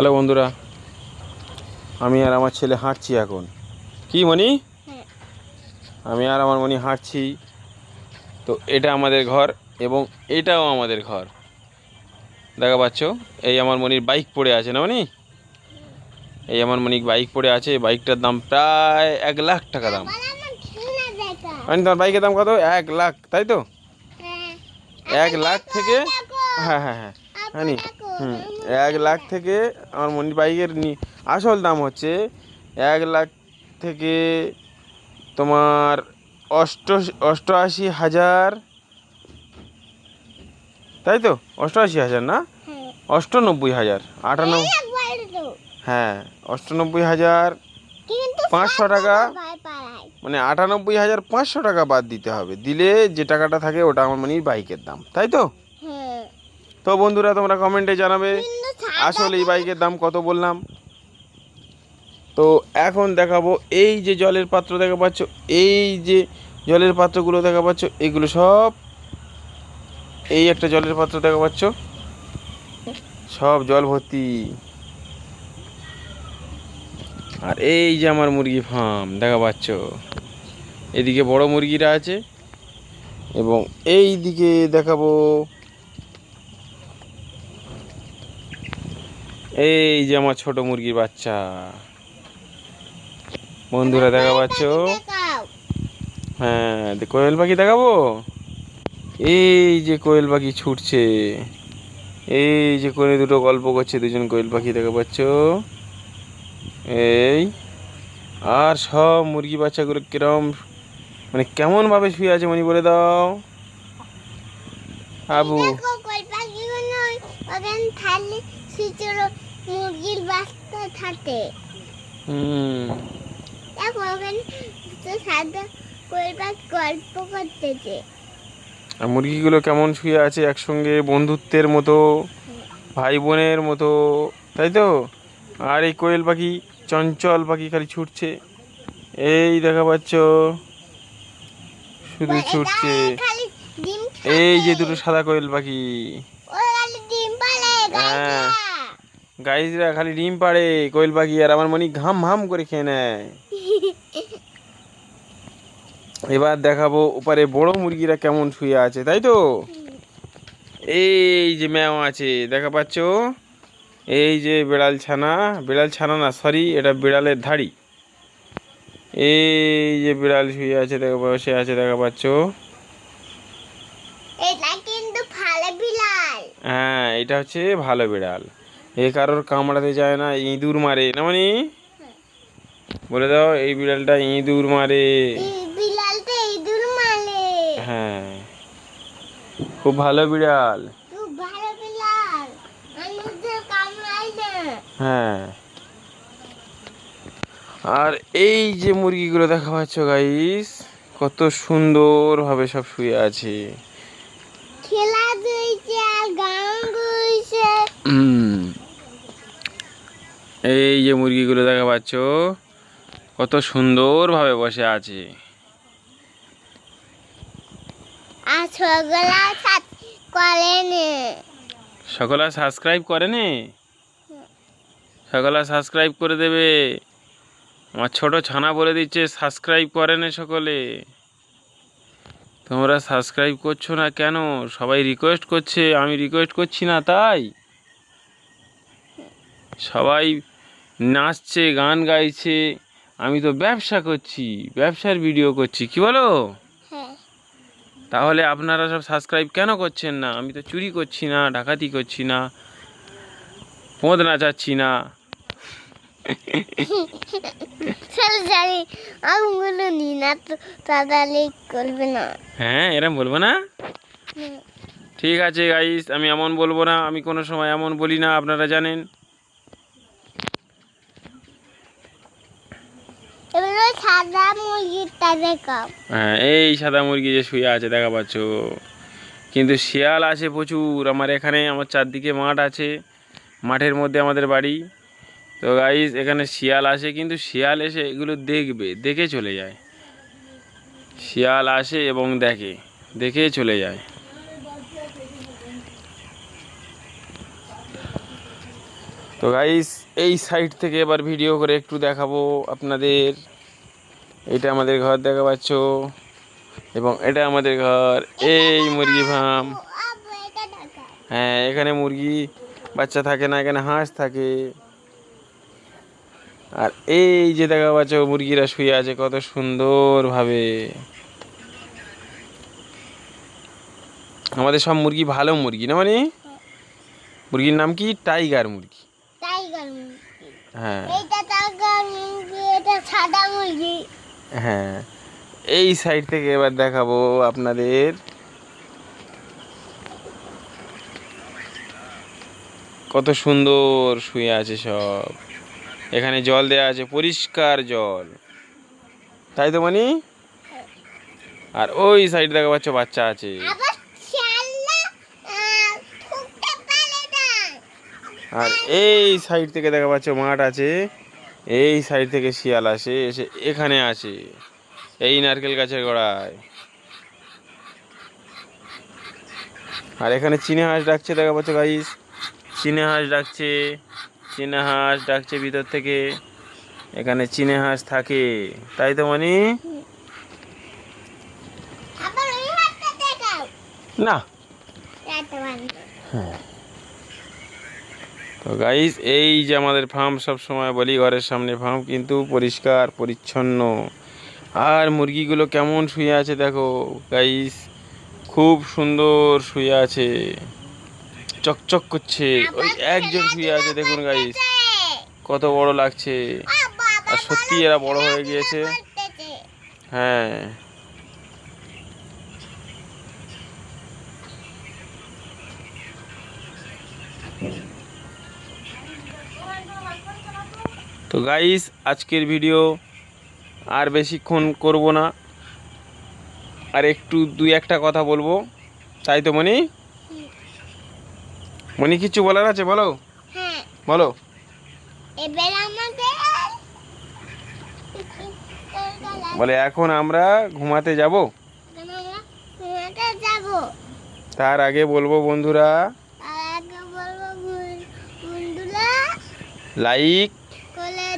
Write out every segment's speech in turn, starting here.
Hello বন্ধুরা আমি আর আমার ছেলে হাঁটছি এখন। কি মনি হ্যাঁ। আমি আর আমার মনি হাঁটছি। তো এটা আমাদের ঘর এবং এটাও আমাদের ঘর। দেখা পাচ্ছ? এই আমার মনির বাইক পড়ে আছে না মনি এই আমার মনির বাইক পড়ে আছে বাইকটার দাম প্রায় এক লাখ টাকা দাম। মানে তোমার বাইকের দাম কত? এক লাখ তাই তো? হ্যাঁ। এক লাখ থেকে হ্যাঁ হ্যাঁ হ্যাঁ। হ্যাঁ নি হুম। এক লাখ থেকে আমার মনির বাইকের নি আসল দাম হচ্ছে এক লাখ থেকে তোমার অষ্ট অষ্টআশি হাজার। তাই তো? অষ্টআশি হাজার না? হ্যাঁ। অষ্টানব্বই হাজার। আটানব্বই হ্যাঁ অষ্টানব্বই হাজার পাঁচশো টাকা। মানে আটানব্বই হাজার পাঁচশো টাকা বাদ দিতে হবে। দিলে যে টাকাটা থাকে ওটা আমার মনির বাইকের দাম। তাই তো? তো বন্ধুরা তোমরা কমেন্টে জানাবে আসলে এই বাইকের দাম কত বললাম। তো এখন দেখাবো এই যে জলের পাত্র দেখা পাচ্ছ এই যে জলের পাত্রগুলো দেখা পাচ্ছ এগুলো সব এই একটা জলের পাত্র দেখা পাচ্ছ। সব জল ভর্তি। আর এই যে আমার মুরগি ফার্ম দেখা পাচ্ছ এদিকে বড় মুরগিরা আছে এবং এই দিকে দেখাবো এই যে আমার ছোট মুরগির বাচ্চা। বন্ধুরা দেখা পাচ্ছ হ্যাঁ কোয়েল পাখি দেখাবো? এই যে কোয়েল পাখি ছুটছে। এই যে কোনে দুটো গল্প করছে দুজন কোয়েল পাখি দেখা পাচ্ছ এই, আর সব মুরগি বাচ্চাগুলো কিরম মানে কেমন ভাবে শুয়ে আছে মনি বলে দাও। আবু। সুচুর মুরগির বাচ্চা থাকে। হুম। দেখো ওখানে তো সাদা কই গল্প করতেছে। আর মুরগিগুলো কেমন শুয়ে আছে একসঙ্গে বন্ধুত্বের মতো ভাই বোনের মতো তাই তো? আর এই কোয়েল পাখি চঞ্চল পাখি খালি ছুটছে। এই দেখা পাচ্ছ শুধু ছুটছে। এই যে দুটো সাদা কোয়েল পাখি। হ্যাঁ। গাইজরা খালি ডিম পাড়ে কোয়েল পাখি আর আমার মনি ঘাম ঘাম করে খেয়ে নেয়। এবার দেখাবো ওপারে বড় মুরগিরা কেমন শুয়ে আছে তাই তো? এই যে ম্যাও আছে দেখা পাচ্ছ? এই যে বিড়াল ছানা বিড়াল ছানা না সরি এটা বিড়ালের ধাড়ি। এই যে বিড়াল শুয়ে আছে দেখা বসে আছে দেখা পাচ্ছ? এটা কিন্তু ভালো বিলাল হ্যাঁ এটা হচ্ছে ভালো বিড়াল। এ কারোর কামড়াতে যায় না ইঁদুর মারে না মানে বলে দাও এই বিড়ালটা ইঁদুর মারে ইঁদুর হ্যাঁ খুব ভালো বিড়াল খুব ভালো বিলাল মানুষদের কামড়াই না হ্যাঁ আর এই যে মুরগিগুলো দেখা পাচ্ছ গাইস কত সুন্দরভাবে সব শুয়ে আছে খেলা দিয়েছে আর গান। এই যে মুরগিগুলো দেখা পাচ্ছ কত সুন্দরভাবে বসে আছে। সকলে সাবস্ক্রাইব করে নে সকলে সাবস্ক্রাইব করে দেবে। আমার ছোট ছানা বলে দিচ্ছে সাবস্ক্রাইব করে নে সকলে। তোমরা সাবস্ক্রাইব করছ না কেন? সবাই রিকোয়েস্ট করছে আমি রিকোয়েস্ট করছি না তাই? সবাই নাচছে গান গাইছে। আমি তো ব্যবসা করছি ব্যবসার ভিডিও করছি কি বলো? হ্যাঁ। তাহলে আপনারা সব সাবস্ক্রাইব কেন করছেন না? আমি তো চুরি করছি না ডাকাতি করছি না পোঁদ নাচাচ্ছি না। হ্যাঁ এরম বলব না? ঠিক আছে গাইস আমি এমন বলব না আমি কোনো সময় এমন বলি না আপনারা জানেন। ওই সাদা হ্যাঁ এই সাদা মুরগি যে শুয়ে আছে, দেখা পাচ্ছ। কিন্তু শিয়াল আছে প্রচুর। আমার এখানে আমার চারদিকে মাঠ আছে। মাঠের মধ্যে আমাদের বাড়ি। তো গাইস এখানে শিয়াল আসে, কিন্তু শিয়াল এসে এগুলো দেখবে, দেখে চলে যায়। শিয়াল আসে এবং দেখে দেখে চলে যায়। তো গাইস এই সাইড থেকে এবার ভিডিও করে একটু দেখাবো আপনাদের। এটা আমাদের ঘর দেখা পাচ্ছ। এবং এটা আমাদের ঘর। এই মুরগি ফার্ম হ্যাঁ এখানে মুরগি বাচ্চা থাকে না, এখানে হাঁস থাকে। আর এই যে দেখা পাচ্ছ, মুরগিরা শুয়ে আছে, কত সুন্দরভাবে। আমাদের সব মুরগি ভালো মুরগি, না মানে? মুরগির নাম কি? টাইগার মুরগি। হ্যাঁ। এটা সাদা মুরগি। হ্যাঁ। এই সাইড থেকে এবার দেখাবো আপনাদের। কত সুন্দর শুয়ে আছে সব। এখানে জল দেওয়া আছে পরিষ্কার জল। তাই তো মানি? আর ওই সাইড দেখা পাচ্ছ বাচ্চা আছে। আর এই সাইড থেকে দেখা পাচ্ছ মাঠ আছে। এই সাইড থেকে শিয়াল আসে এসে এখানে আছে এই নারকেল গাছের গোড়ায়। আর এখানে চিনে হাঁস ডাকছে দেখা পাচ্ছ গাইস চিনে হাঁস ডাকছে চিনে হাঁস ডাকছে ভিতর থেকে। এখানে চীনে হাঁস থাকে তাই তো মানে? না। বন্ধ তো গাইস এই যে আমাদের ফার্ম সব সময় বলি ঘরের সামনে ফার্ম কিন্তু পরিষ্কার, পরিচ্ছন্ন। আর মুরগিগুলো কেমন শুয়ে আছে দেখো গাইস খুব সুন্দর শুয়ে আছে। চকচক করছে। ওই একজন শুয়ে আছে, দেখুন গাইস কত বড় লাগছে। আর সত্যি এরা বড় হয়ে গিয়েছে। হ্যাঁ। তো গাইস আজকের ভিডিও আর বেশিক্ষণ করব না। আর একটু দুই একটা কথা বলব। তাই তো মনি মনি কিছু বলার আছে বলো? হ্যাঁ। বলো। বলে এখন আমরা ঘুমাতে যাব? তার আগে বলব বন্ধুরা লাইক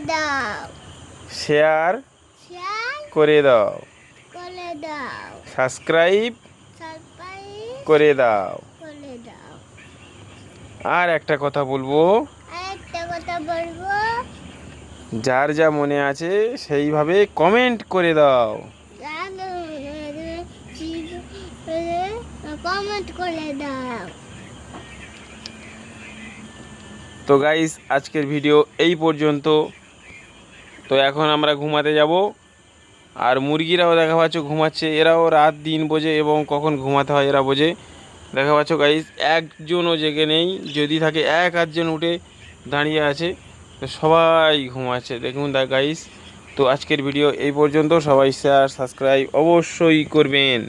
দাও। শেয়ার করে দাও। করে দাও। সাবস্ক্রাইব সাবস্ক্রাইব করে দাও। করে দাও। আর একটা কথা বলব। একটা কথা বলব। যার যা মনে আছে সেইভাবে কমেন্ট করে দাও। কমেন্ট করে দাও। তো গাইস আজকের ভিডিও এই পর্যন্ত। তো এখন আমরা ঘুমাতে যাব। আর মুরগিরাও দেখা পাচ্ছ ঘুমাচ্ছে। এরাও রাত, দিন বোঝে এবং কখন ঘুমাতে হয় এরা বোঝে। দেখা পাচ্ছ গাইস একজনও জেগে নেই। যদি থাকে এক আধজন উঠে দাঁড়িয়ে আছে, তো সবাই ঘুমাচ্ছে। দেখুন দা গাইস তো আজকের ভিডিও এই পর্যন্ত। সবাই শেয়ার সাবস্ক্রাইব অবশ্যই করবেন।